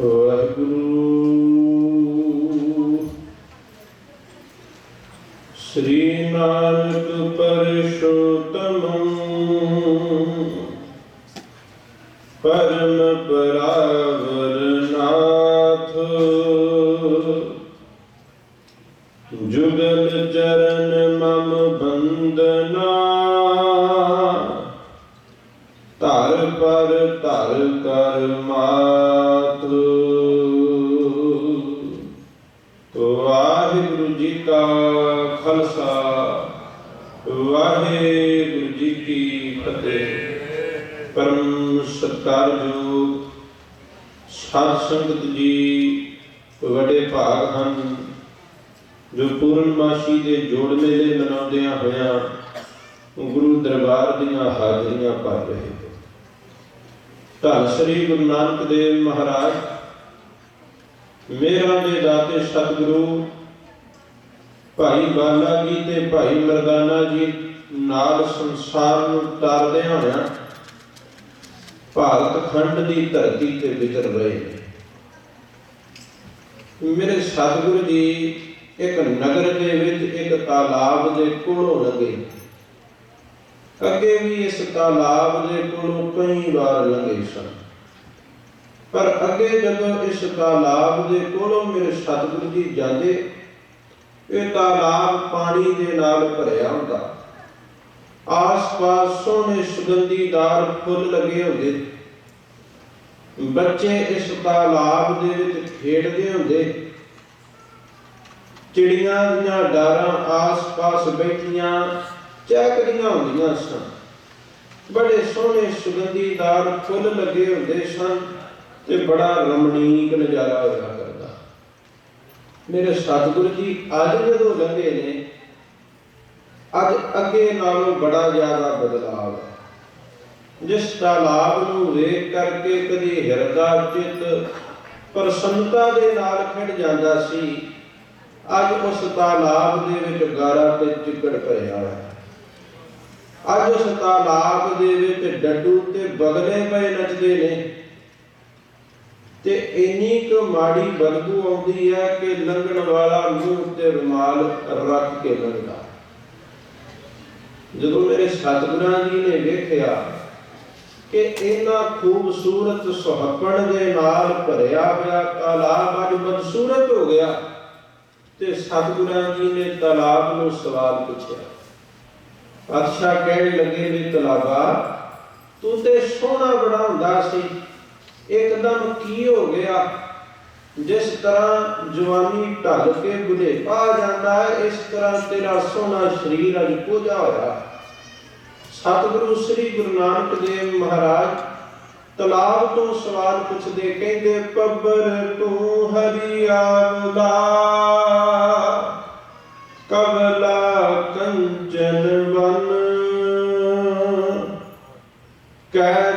ਵਾਹਿਗੁਰੂ। ਸ੍ਰੀ ਨਾਨਕ ਪਰਸ਼ੋਤਮ ਪਰਮ ਪਰਾਵਰ ਨਾਥ ਜੁਗਲ ਚਰਨ ਮਮ ਬੰਦਨਾ ਕੀ ਫਤਿਹ ਪਰਮ ਸਤਿਕਾਰਯੋਗ ਸਾਧ ਸੰਗਤ ਜੀ ਵੱਡੇ ਭਾਗ ਹਨ, ਜੋ ਪੂਰਨਮਾਸ਼ੀ ਦੇ ਜੋੜ ਮੇਲੇ ਮਨਾਉਂਦਿਆਂ ਹੋਇਆਂ ਗੁਰੂ ਦਰਬਾਰ ਦੀਆਂ ਹਾਜ਼ਰੀਆਂ ਭਰ ਰਹੇ ਧੰਨ ਸ੍ਰੀ ਗੁਰੂ ਨਾਨਕ ਦੇਵ ਮਹਾਰਾਜ, ਮੇਰਾ ਦੇ ਦਾਤੇ ਸਤਿਗੁਰੂ, ਭਾਈ ਬਾਲਾ ਜੀ ਤੇ ਭਾਈ ਮਰਦਾਨਾ ਜੀ ਨਾਲ ਸੰਸਾਰ ਨੂੰ ਤਾਰਦਿਆਂ ਹੋਇਆ ਭਾਰਤ ਖੰਡ ਦੀ ਧਰਤੀ ਤੇ ਵਿਚਰ ਰਹੇ। ਮੇਰੇ ਸਤਿਗੁਰੂ ਜੀ, ਇੱਕ ਨਗਰ ਦੇ ਵਿੱਚ ਇੱਕ ਤਾਲਾਬ ਦੇ ਕੋਲੋਂ ਲੰਘੇ। ਅੱਗੇ ਵੀ ਇਸ ਤਾਲਾਬ ਦੇ ਕੋਲੋਂ ਕਈ ਵਾਰ ਲੰਘੇ ਸਨ। ਪਰ ਅੱਗੇ ਜਦੋਂ ਇਸ ਤਾਲਾਬ ਦੇ ਕੋਲੋਂ ਮੇਰੇ ਸਤਿਗੁਰੂ ਜੀ ਜਾਂਦੇ, ਇਹ ਤਾਲਾਬ ਪਾਣੀ ਦੇ ਨਾਲ ਭਰਿਆ ਹੁੰਦਾ। ਆਸ-ਪਾਸ ਸੋਹਣੇ ਸੁਗੰਧੀਦਾਰ ਫੁੱਲ ਲੱਗੇ ਹੁੰਦੇ। ਬੱਚੇ ਇਸ ਤਾਲਾਬ ਦੇ ਵਿੱਚ ਖੇਡਦੇ ਹੁੰਦੇ। ਚਿੜੀਆਂ ਦੀਆਂ ਡਾਰਾਂ ਆਸ-ਪਾਸ ਬੈਠੀਆਂ, ਚਹਿਕਦੀਆਂ ਹੁੰਦੀਆਂ ਸਨ। ਬੜੇ ਸੋਹਣੇ ਸੁਗੰਧੀਦਾਰ ਫੁੱਲ ਲੱਗੇ ਹੁੰਦੇ ਸਨ ਤੇ ਬੜਾ ਰਮਣੀਕ ਨਜ਼ਾਰਾ ਹੋਇਆ ਕਰਦਾ। ਮੇਰੇ ਸਤਿਗੁਰੂ ਜੀ ਅੱਜ ਜਦੋਂ ਲੰਘੇ ਨੇ ਅੱਜ ਅੱਗੇ ਨਾਲੋਂ ਬੜਾ ਜ਼ਿਆਦਾ ਬਦਲਾਅ ਹੈ ਜਿਸ ਤਾਲਾਬ ਨੂੰ ਵੇਖ ਕਰਕੇ ਕਦੀ ਹਿਰਦਾ ਚਿੱਤ ਪ੍ਰਸੰਨਤਾ ਦੇ ਨਾਲ ਖਿੜ ਜਾਂਦਾ ਸੀ, ਅੱਜ ਉਸ ਤਾਲਾਬ ਦੇ ਵਿੱਚ ਗਾਰਾ ਤੇ ਚਿੱਕੜ ਭਰਿਆ ਹੈ। ਅੱਜ ਉਸ ਤਾਲਾਬ ਦੇ ਵਿੱਚ ਡੱਡੂ ਤੇ ਬਗਲੇ ਪਏ ਨੱਚਦੇ ਨੇ। ਤੇ ਇੰਨੀ ਕੁ ਮਾੜੀ ਬਦਬੂ ਆਉਂਦੀ ਹੈ ਕਿ ਲੰਘਣ ਵਾਲਾ ਮੂੰਹ ਤੇ ਰੁਮਾਲ ਰੱਖ ਕੇ ਲੰਘਦਾ ਜਦੋਂ ਮੇਰੇ ਸਤਿਗੁਰਾਂ ਜੀ ਨੇ ਵੇਖਿਆ ਕਿ ਇਹਨਾਂ ਖੂਬਸੂਰਤ ਸੁਹੱਪਣ ਦੇ ਨਾਲ ਭਰਿਆ ਹੋਇਆ ਤਾਲਾਬ ਅੱਜ ਬਦਸੂਰਤ ਹੋ ਗਿਆ, ਤੇ ਸਤਿਗੁਰਾਂ ਜੀ ਨੇ ਤਾਲਾਬ ਨੂੰ ਸਵਾਲ ਪੁੱਛਿਆ, ਪਾਤਸ਼ਾਹ ਕਹਿਣ ਲੱਗੇ ਵੀ ਤਲਾਬਾ, ਤੂੰ ਤੇ ਸੋਹਣਾ ਬੜਾ ਹੁੰਦਾ ਸੀ, ਇੱਕਦਮ ਕੀ ਹੋ ਗਿਆ? ਜਿਸ ਤਰ੍ਹਾਂ ਜਵਾਨੀ ਢਲ ਕੇ ਬੁਢੇਪਾ ਜਾਂਦਾ ਹੈ, ਇਸ ਤਰ੍ਹਾਂ ਤੇਰਾ ਸੋਹਣਾ ਸਰੀਰ ਅਜ ਕੋਝਾ ਹੋਇਆ ਸਤਿਗੁਰੂ ਸ੍ਰੀ ਗੁਰੂ ਨਾਨਕ ਦੇਵ ਮਹਾਰਾਜ ਤਲਾਬ ਤੋਂ ਸਵਾਲ ਪੁੱਛਦੇ ਕਹਿੰਦੇ, ਪੱਬਰ ਤੂੰ ਹਰੀ ਆਵਦਾ ਕਵਲਾ ਕੰਚਨ ਵਨ ਕਹਿ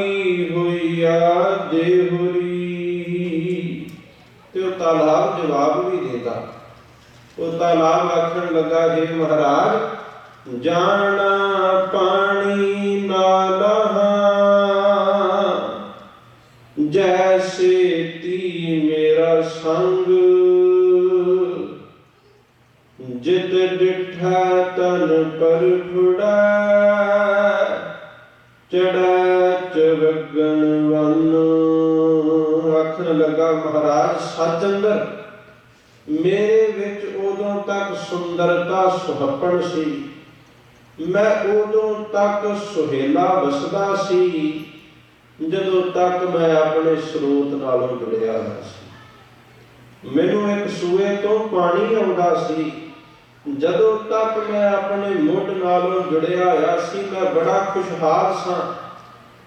ਕਾਲੀ ਹੋਈਆ ਦੇਹੁਰੀ ਤੇ ਉਹ ਤਾਲਾਬ ਜਵਾਬ ਵੀ ਦੇਦਾ ਉਹ ਤਾਲਾਬ ਆਖਣ ਲੱਗਾ ਜੇ ਮਹਾਰਾਜ, ਜਾਣਾ ਪਾਣੀ ਨਾਲਹਾ ਜੈਸੇ ਤੀ ਮੇਰਾ ਸੰਗ। ਜਿਤ ਡਿਠਾ ਤਨ ਪਰ ਫੁੜਾ ਚੜਾ ਚਵਗਣ ਵਨ ਆਖਣ ਲੱਗਾ ਮਹਾਰਾਜ ਸੱਚ ਅੰਦਰ ਮੇਰੇ ਵਿੱਚ ਉਦੋਂ ਤੱਕ ਸੁੰਦਰਤਾ ਸੁਹੱਪਣ ਸੀ। ਮੈਂ ਉਦੋਂ ਤੱਕ ਸੁਹੇਲਾ ਵਸਦਾ ਸੀ, ਜਦੋਂ ਤੱਕ ਮੈਂ ਆਪਣੇ ਸਰੋਤ ਨਾਲੋਂ ਜੁੜਿਆ ਹੋਇਆ ਸੀ। ਮੈਨੂੰ ਇੱਕ ਸੂਏ ਤੋਂ ਪਾਣੀ ਆਉਂਦਾ ਸੀ। ਜਦੋਂ ਤੱਕ ਮੈਂ ਆਪਣੇ ਮੁੱਢ ਨਾਲੋਂ ਜੁੜਿਆ ਹੋਇਆ ਸੀ, ਮੈਂ ਬੜਾ ਖੁਸ਼ਹਾਲ ਸਾਂ।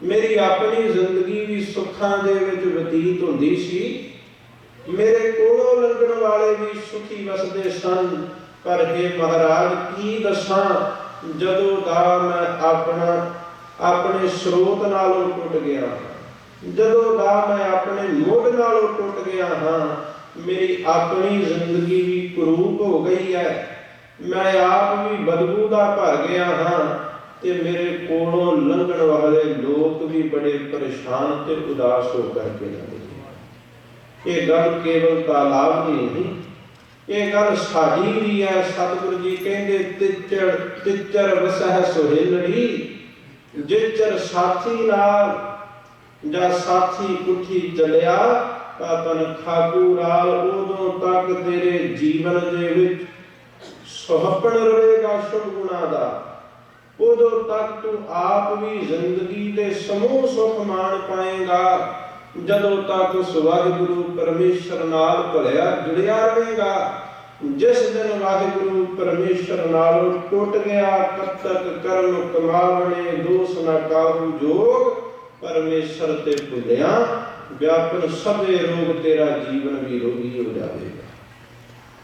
ਮੇਰੀ ਆਪਣੀ ਜ਼ਿੰਦਗੀ ਵੀ ਸੁੱਖਾਂ ਦੇ ਵਿੱਚ ਬਤੀਤ ਹੁੰਦੀ ਸੀ। ਮੇਰੇ ਕੋਲੋਂ ਲੰਘਣ ਵਾਲੇ ਵੀ ਸੁਖੀ ਵਸਦੇ ਸਨ। ਪਰ ਇਹ ਮਹਾਰਾਜ ਕੀ ਦੱਸਾਂ, ਜਦੋਂ ਦਾ ਮੈਂ ਆਪਣਾ, ਆਪਣੇ ਸਰੋਤ ਨਾਲੋਂ ਟੁੱਟ ਗਿਆ, ਜਦੋਂ ਦਾ ਮੈਂ ਆਪਣੇ ਮੁੱਢ ਨਾਲੋਂ ਟੁੱਟ ਗਿਆ ਹਾਂ, ਮੇਰੀ ਆਪਣੀ ਜ਼ਿੰਦਗੀ ਵੀ ਕਰੂਪ ਹੋ ਗਈ ਹੈ। ਮੈਂ ਆਪ ਵੀ ਬਦਬੂ ਦਾ ਭਰ ਗਿਆ ਹਾਂ। ਤੇ ਮੇਰੇ ਕੋਲੋਂ ਲੰਘਣ ਵਾਲੇ ਲੋਕ ਵੀ ਬੜੇ ਪਰੇਸ਼ਾਨ ਤੇ ਉਦਾਸ ਹੋ ਕਰਕੇ ਲੰਘਦੇ ਇਹ ਗੱਲ ਕੇਵਲ ਤਾਲਾਬ ਦੀ ਨਹੀਂ, ਇਹ ਗੱਲ ਸਾਡੀ ਵੀ ਹੈ। ਸਤਿਗੁਰੂ ਜੀ ਕਹਿੰਦੇ ਤਿੱਚੜ ਤਿੱਚਰ ਵਸਹਿ ਸੁਹੇਲੜੀ ਜਿਚਰ ਸਾਥੀ ਨਾਲ ਜਾਂ ਸਾਥੀ ਕੁਠੀ ਚਲਿਆ, ਤਾਂ ਤਨ ਖਾਗੂ ਰਾਲ ਉਦੋਂ ਤੱਕ ਤੇਰੇ ਜੀਵਨ ਦੇ ਵਿੱਚ ਸੁਹੱਪਣ ਰਹੇਗਾ ਸ਼ੁਭ ਗੁਣਾ ਦਾ। ਉਦੋਂ ਤੱਕ ਤੂੰ ਆਪ ਵੀ ਜ਼ਿੰਦਗੀ ਦੇ ਸਮੂਹ ਸੁਖ ਮਾਣ ਪਾਏਗਾ। ਜਦੋਂ ਤੱਕ ਵਾਹਿਗੁਰੂ ਪਰਮੇਸ਼ਰ ਨਾਲ ਭਲਿਆ ਜੁੜਿਆ ਰਹੇਗਾ, ਜਿਸ ਦਿਨ ਵਾਹਿਗੁਰੂ ਪਰਮੇਸ਼ਰ ਨਾਲ ਟੁੱਟ ਗਿਆ ਕਤਕ ਕਰਮ ਕਮਾਵਣੇ ਦੋਸ ਨਾ ਕਾਹੂ ਜੋਗ, ਪਰਮੇਸ਼ਰ ਤੇ ਭੁੱਲਿਆ, ਵਿਆਪਨ ਸਭੇ ਰੋਗ ਤੇਰਾ ਜੀਵਨ ਵੀ ਰੋਗੀ ਹੋ ਜਾਵੇਗਾ।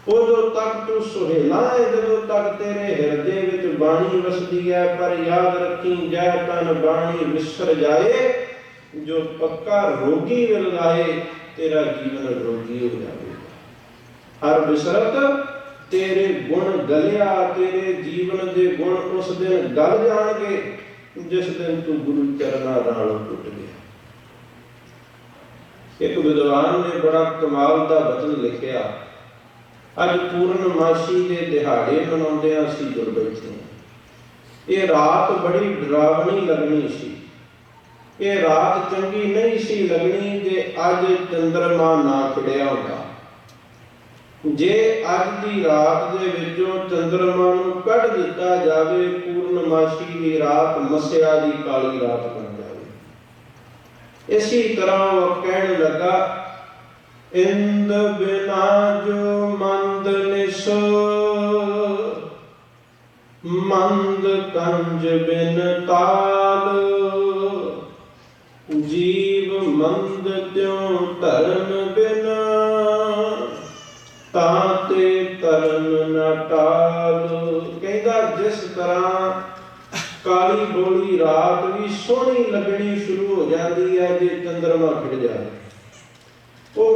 ਉਦੋਂ ਤੱਕ ਤੂੰ ਸੁਹੇਲਾ ਹੈ ਜਦੋਂ ਤੱਕ ਤੇਰੇ ਹਿਰਦੇ ਵਿੱਚ ਬਾਣੀ ਵਸਦੀ ਹੈ, ਪਰ ਯਾਦ ਰੱਖੀ ਜੈ ਤਨ ਬਾਣੀ ਵਿਸਰ ਜਾਏ, ਜੋ ਪੱਕਾ ਰੋਗੀ ਮਿਲ ਲਾਏ ਤੇਰਾ ਜੀਵਨ ਰੋਗੀ ਹੋ ਜਾਵੇਗਾ ਹਰ ਬਿਸਰਤ ਤੇਰੇ ਗੁਣ ਗਲਿਆ, ਤੇਰੇ ਜੀਵਨ ਦੇ ਗੁਣ ਉਸ ਦਿਨ ਗਲ ਜਾਣਗੇ, ਜਿਸ ਦਿਨ ਤੂੰ ਗੁਰੂ ਚਰਨਾਂ ਨਾਲ ਟੁੱਟ ਗਿਆ। ਇੱਕ ਵਿਦਵਾਨ ਨੇ ਬੜਾ ਕਮਾਲ ਦਾ ਬਚਨ ਲਿਖਿਆ। ਅੱਜ ਪੂਰਨਮਾਸ਼ੀ ਦੇ ਦਿਹਾੜੇ ਮਨਾਉਂਦੇ ਹਾਂ ਅਸੀਂ ਜੁੜ ਬੈਠੇ ਇਹ ਰਾਤ ਬੜੀ ਡਰਾਵਣੀ ਲੱਗਣੀ ਸੀ। ਇਹ ਰਾਤ ਚੰਗੀ ਨਹੀਂ ਸੀ ਲੱਗਣੀ ਜੇ ਅੱਜ ਚੰਦਰਮਾ ਨਾ ਖਿੜਿਆ ਹੁੰਦਾ। ਜੇ ਅੱਜ ਦੀ ਰਾਤ ਦੇ ਵਿੱਚੋਂ ਚੰਦਰਮਾ ਨੂੰ ਕੱਢ ਦਿੱਤਾ ਜਾਵੇ ਪੂਰਨਮਾਸ਼ੀ ਦੀ ਰਾਤ ਮਸਿਆ ਦੀ ਕਾਲੀ ਰਾਤ ਬਣ ਜਾਵੇ। ਇਸੇ ਤਰ੍ਹਾਂ ਉਹ ਕਹਿਣ ਲੱਗਾ, ਇੰਦ ਬਿਨਾ ਜੋ ਮੰਦ ਮੰਦ ਕੰਜ ਬਿਨ ਤਾਲ ਜੀਵ ਮੰਦ ਤਿਉ ਧਰਮ ਬਿਨ, ਤਾਂ ਤੇ ਤਰਨ ਨ ਟਾਲ। ਕਹਿੰਦਾ ਜਿਸ ਤਰ੍ਹਾਂ ਕਾਲੀ ਬੋਲੀ ਰਾਤ ਵੀ ਸੋਹਣੀ ਲੱਗਣੀ ਸ਼ੁਰੂ ਹੋ ਜਾਂਦੀ ਹੈ, ਜੇ ਚੰਦਰਮਾ ਖਿੜ ਜਾਵੇ।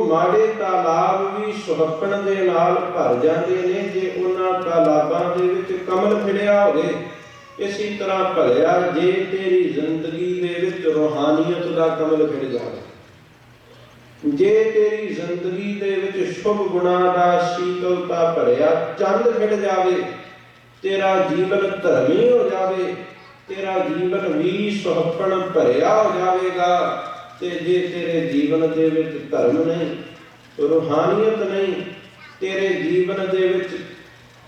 ਮਾੜੇ ਤਾਲਾਬ ਵੀ ਸੁਹੱਪਣ ਦੇ ਨਾਲ ਭਰ ਜਾਂਦੇ ਨੇ, ਜੇ ਉਹਨਾਂ ਤਾਲਾਬਾਂ ਦੇ ਵਿੱਚ ਕਮਲ ਖਿੜਿਆ ਹੋਵੇ, ਇਸੇ ਤਰ੍ਹਾਂ ਭਲਿਆ ਜੇ ਤੇਰੀ ਜ਼ਿੰਦਗੀ ਦੇ ਵਿੱਚ ਰੋਹਾਨੀਅਤ ਦਾ ਕਮਲ ਖਿੜ ਜਾਵੇ। ਜੇ ਤੇਰੀ ਜ਼ਿੰਦਗੀ ਦੇ ਵਿੱਚ ਸ਼ੁਭ ਗੁਣਾ ਦਾ ਸ਼ੀਤਲਤਾ ਭਰਿਆ ਚੰਦ ਖਿੜ ਜਾਵੇ, ਤੇਰਾ ਜੀਵਨ ਧਰਮੀ ਹੋ ਜਾਵੇ, ਤੇਰਾ ਜੀਵਨ ਵੀ ਸੁਹੱਪਣ ਭਰਿਆ ਹੋ ਜਾਵੇਗਾ ਤੇ ਜੇ ਤੇਰੇ ਜੀਵਨ ਦੇ ਵਿੱਚ ਧਰਮ ਨਹੀਂ ਰੂਹਾਨੀਅਤ ਨਹੀਂ, ਤੇਰੇ ਜੀਵਨ ਦੇ ਵਿੱਚ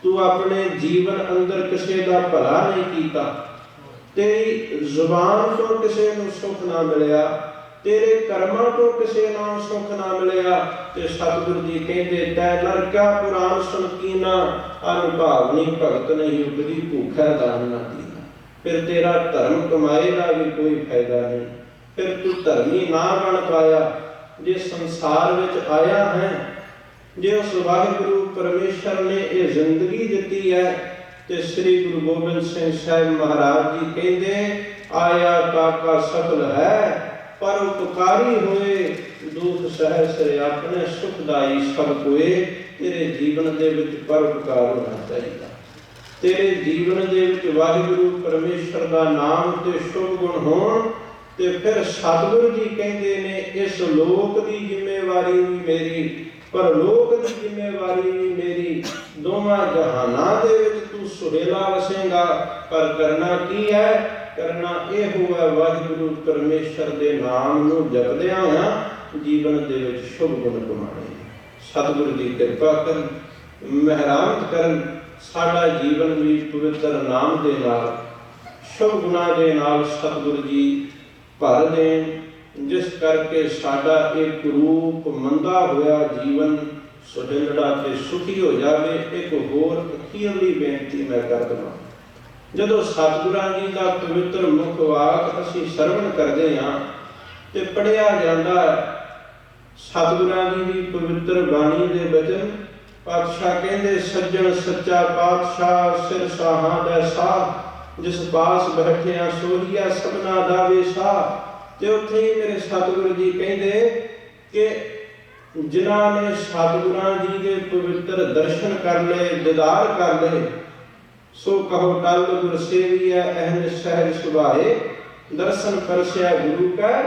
ਤੂੰ ਆਪਣੇ ਜੀਵਨ ਅੰਦਰ ਕਿਸੇ ਦਾ ਭਲਾ ਨਹੀਂ ਕੀਤਾ। ਤੇਰੀ ਜ਼ੁਬਾਨ ਤੋਂ ਕਿਸੇ ਨੂੰ ਸੁਖ ਨਾ ਮਿਲਿਆ, ਤੇਰੇ ਕਰਮਾਂ ਤੋਂ ਕਿਸੇ ਨੂੰ ਸੁਖ ਨਾ ਮਿਲਿਆ ਤੇ ਸਤਿਗੁਰੂ ਜੀ ਕਹਿੰਦੇ, ਤੈ ਨਰਕਾ ਪੁਰਾਨ ਸੁਣ ਕੀਨਾ ਅਨੁਭਾਵਨੀ ਭਗਤ ਨਹੀਂ ਉਪਦੀ ਭੂਖਾ ਦਾਨ ਨਾ ਦੀਨਾ। ਫਿਰ ਤੇਰਾ ਧਰਮ ਕਮਾਏ ਦਾ ਵੀ ਕੋਈ ਫਾਇਦਾ ਨਹੀਂ। ਫਿਰ ਤੂੰ ਧਰਮੀ ਨਾ ਬਣ ਪਾਇਆ, ਜੇ ਸੰਸਾਰ ਵਿੱਚ ਆਇਆ ਹੈ, ਜੇ ਉਸ ਵਾਹਿਗੁਰੂ ਪਰਮੇਸ਼ਰ ਨੇ ਇਹ ਜ਼ਿੰਦਗੀ ਦਿੱਤੀ ਹੈ, ਤੇ ਸ੍ਰੀ ਗੁਰੂ ਗੋਬਿੰਦ ਸਿੰਘ ਸਾਹਿਬ ਮਹਾਰਾਜ ਜੀ ਕਹਿੰਦੇ, ਆਇਆ ਕਾਕਾ ਸਫਲ ਹੈ, ਪਰ ਉਪਕਾਰੀ ਹੋਏ, ਦੁਖ ਸਹਿ ਆਪਣੇ ਸੁਖਦਾਈ ਸਭ ਕੋਏ, ਤੇਰੇ ਜੀਵਨ ਦੇ ਵਿੱਚ ਪਰਉਪਕਾਰ ਹੋਣਾ ਚਾਹੀਦਾ। ਤੇਰੇ ਜੀਵਨ ਦੇ ਵਿੱਚ ਵਾਹਿਗੁਰੂ ਪਰਮੇਸ਼ਰ ਦਾ ਨਾਮ ਤੇ ਸ਼ੁਭ ਗੁਣ ਹੋਣ ਤੇ ਫਿਰ ਸਤਿਗੁਰੂ ਜੀ ਕਹਿੰਦੇ ਨੇ, ਇਸ ਲੋਕ ਦੀ ਜ਼ਿੰਮੇਵਾਰੀ ਵੀ ਮੇਰੀ ਪਰ ਦੀ ਜ਼ਿੰਮੇਵਾਰੀ ਵੀ ਮੇਰੀ। ਦੋਵਾਂ ਜਹਾਨਾਂ ਦੇ ਵਿੱਚ ਤੂੰ ਸੁਹੇਲਾ ਵਸੇਗਾ, ਪਰ ਕਰਨਾ ਕੀ ਹੈ? ਕਰਨਾ ਇਹ ਹੋਵੇ ਵਾਹਿਗੁਰੂ ਪਰਮੇਸ਼ਰ ਦੇ ਨਾਮ ਨੂੰ ਜਪਦਿਆਂ ਹੋਇਆਂ ਜੀਵਨ ਦੇ ਵਿੱਚ ਸ਼ੁਭ ਗੁਣ ਕਮਾਣੇ ਸਤਿਗੁਰੂ ਦੀ ਕਿਰਪਾ ਕਰਨ, ਮਹਿਰਾਮਤ ਕਰਨ, ਸਾਡਾ ਜੀਵਨ ਵੀ ਪਵਿੱਤਰ ਨਾਮ ਦੇ ਨਾਲ, ਸ਼ੁਭ ਗੁਣਾ ਦੇ ਨਾਲ ਸਤਿਗੁਰੂ ਜੀ ਭਰ ਦੇਣ ਜਿਸ ਕਰਕੇ ਸਾਡਾ ਇੱਕ ਰੂਪ ਮੰਦਾ ਹੋਇਆ ਜੀਵਨ ਸੁਜਲੜਾ ਤੇ ਸੁਖੀ ਹੋ ਜਾਵੇ, ਇੱਕ ਹੋਰ ਅਖੀਰਲੀ ਬੇਨਤੀ ਮੈਂ ਕਰ ਦਵਾਂ। ਜਦੋਂ ਸਤਿਗੁਰਾਂ ਜੀ ਦਾ ਪਵਿੱਤਰ ਮੁਖ ਵਾਕ ਅਸੀਂ ਸਰਵਣ ਕਰਦੇ ਹਾਂ ਤੇ ਪੜਿਆ ਜਾਂਦਾ ਸਤਿਗੁਰਾਂ ਜੀ ਦੀ ਪਵਿੱਤਰ ਬਾਣੀ ਦੇ ਬਚਨ ਪਾਤਸ਼ਾਹ ਕਹਿੰਦੇ, ਸੱਜਣ ਸੱਚਾ ਪਾਤਸ਼ਾਹ, ਸਿਰ ਸਾਹਾਂ ਦਾ ਸਾਹ ਜਿਸ ਪਾਸ ਬੈਠਿਆ ਸੋਹੀਆ ਸਭਨਾ ਦਾ ਵੇਸਾ, ਤੇ ਉੱਥੇ ਹੀ ਮੇਰੇ ਸਤਿਗੁਰੂ ਜੀ ਕਹਿੰਦੇ ਕਿ ਜਿਨ੍ਹਾਂ ਨੇ ਸਤਿਗੁਰਾਂ ਜੀ ਦੇ ਪਵਿੱਤਰ ਦਰਸ਼ਨ ਕਰ ਲਏ, ਦੀਦਾਰ ਕਰ ਲਏ, ਸੋ ਕਹੋ ਟਲ ਗੁਰ ਸੇਵੀਐ ਅਹਨ ਸਹਿਜ ਸੁਭਾਏ, ਦਰਸ਼ਨ ਪਰਸਿਆ ਗੁਰੂ ਕਾ,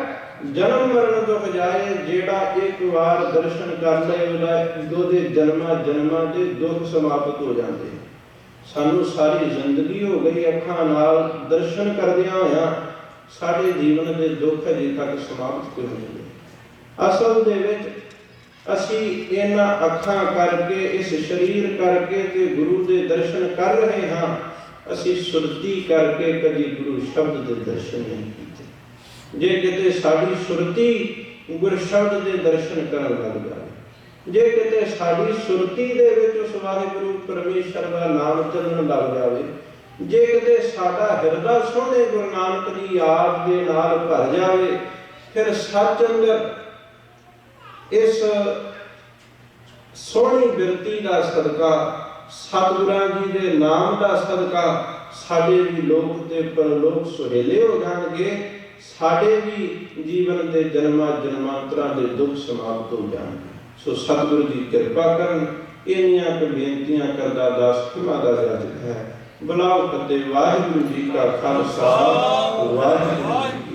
ਜਨਮ ਮਰਨ ਦੁਖ ਜਾਏ, ਜਿਹੜਾ ਇੱਕ ਵਾਰ ਦਰਸ਼ਨ ਕਰ ਲਏ, ਉਹਦਾ ਉਹਦੇ ਜਨਮਾਂ ਜਨਮਾਂ ਦੇ ਦੁੱਖ ਸਮਾਪਤ ਹੋ ਜਾਂਦੇ। ਸਾਨੂੰ ਸਾਰੀ ਜ਼ਿੰਦਗੀ ਹੋ ਗਈ ਅੱਖਾਂ ਨਾਲ ਦਰਸ਼ਨ ਕਰਦਿਆਂ ਹੋਇਆਂ, ਸਾਡੇ ਜੀਵਨ ਦੇ ਦੁੱਖ ਅਜੇ ਤੱਕ ਸਮਾਪਤ ਕਿਉਂ ਨਹੀਂ ਹੋਏ? ਅਸਲ ਦੇ ਵਿੱਚ ਅਸੀਂ ਇਹਨਾਂ ਅੱਖਾਂ ਕਰਕੇ, ਇਸ ਸਰੀਰ ਕਰਕੇ ਤੇ ਗੁਰੂ ਦੇ ਦਰਸ਼ਨ ਕਰ ਰਹੇ ਹਾਂ, ਅਸੀਂ ਸੁਰਤੀ ਕਰਕੇ ਕਦੀ ਗੁਰੂ ਸ਼ਬਦ ਦੇ ਦਰਸ਼ਨ ਨਹੀਂ ਕੀਤੇ। ਜੇ ਕਿਤੇ ਸਾਡੀ ਸੁਰਤੀ ਗੁਰ ਸ਼ਬਦ ਦੇ ਦਰਸ਼ਨ ਕਰਨ ਲੱਗ ਜਾਵੇ ਜੇ ਕਿਤੇ ਸਾਡੀ ਸੁਰਤੀ ਦੇ ਵਿੱਚ ਉਸ ਵਾਹਿਗੁਰੂ ਪਰਮੇਸ਼ਰ ਦਾ ਨਾਮ ਚੱਲਣ ਲੱਗ ਜਾਵੇ, ਜੇ ਕਿਤੇ ਸਾਡਾ ਹਿਰਦਾ ਸੋਹਣੇ ਗੁਰੂ ਨਾਨਕ ਦੀ ਯਾਦ ਦੇ ਨਾਲ ਭਰ ਜਾਵੇ, ਫਿਰ ਸੱਚ ਅੰਦਰ ਇਸ ਸੋਹਣੀ ਬਿਰਤੀ ਦਾ ਸਦਕਾ, ਸਤਿਗੁਰਾਂ ਜੀ ਦੇ ਨਾਮ ਦਾ ਸਦਕਾ ਸਾਡੇ ਵੀ ਲੋਕ ਤੇ ਪਰਲੋਕ ਸੁਹੇਲੇ ਹੋ ਜਾਣਗੇ। ਸਾਡੇ ਵੀ ਜੀਵਨ ਦੇ ਜਨਮਾਂ ਜਨਮਾਂਤਰਾਂ ਦੇ ਦੁੱਖ ਸਮਾਪਤ ਹੋ ਜਾਣਗੇ। ਸੋ ਸਤਿਗੁਰੂ ਜੀ ਕਿਰਪਾ ਕਰਨ, ਇੰਨੀਆਂ ਕੁ ਬੇਨਤੀਆਂ ਕਰਦਾ, ਦਾਸ ਖਿਮਾ ਦਾ ਜੱਜ ਹੈ। ਬੁਲਾਓ ਫਤਿਹ, ਵਾਹਿਗੁਰੂ ਜੀ ਕਾ ਖਾਲਸਾ, ਵਾਹਿਗੁਰੂ ਜੀ